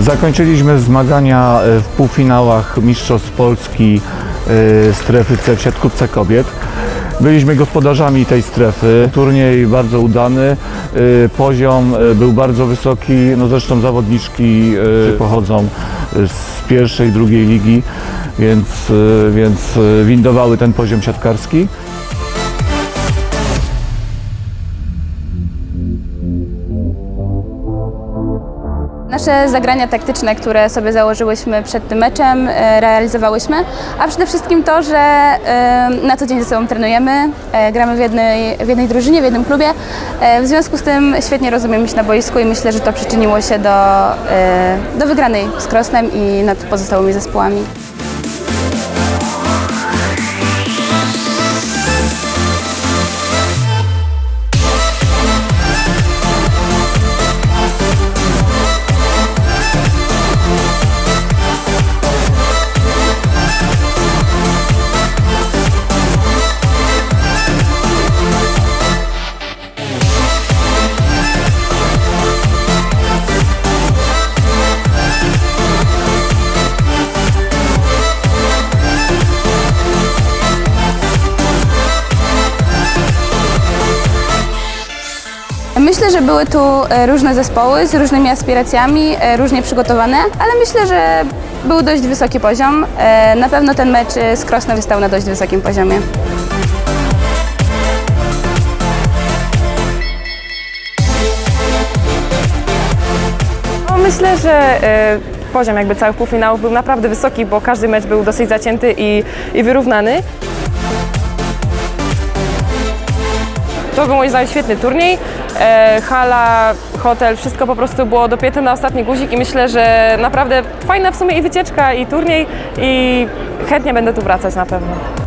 Zakończyliśmy zmagania e, w półfinałach Mistrzostw Polski e, strefy C w siatkówce kobiet. Byliśmy gospodarzami tej strefy. Turniej bardzo udany. e, Poziom był bardzo wysoki. No zresztą zawodniczki pochodzą z pierwszej, drugiej ligi, więc, więc windowały ten poziom siatkarski. Nasze zagrania taktyczne, które sobie założyłyśmy przed tym meczem, e, realizowałyśmy, a przede wszystkim to, że e, na co dzień ze sobą trenujemy, e, gramy w jednej, w jednej drużynie, w jednym klubie. W związku z tym świetnie rozumiemy się na boisku i myślę, że to przyczyniło się do, do wygranej z Krosnem i nad pozostałymi zespołami. Myślę, że były tu e, różne zespoły z różnymi aspiracjami, e, różnie przygotowane, ale myślę, że był dość wysoki poziom. E, Na pewno ten mecz z Krosnem stał na dość wysokim poziomie. No, myślę, że poziom jakby całych półfinałów był naprawdę wysoki, bo każdy mecz był dosyć zacięty i, i wyrównany. To był moim zdaniem świetny turniej. E, hala, hotel, wszystko po prostu było dopięte na ostatni guzik i myślę, że naprawdę fajna w sumie i wycieczka, i turniej i chętnie będę tu wracać na pewno.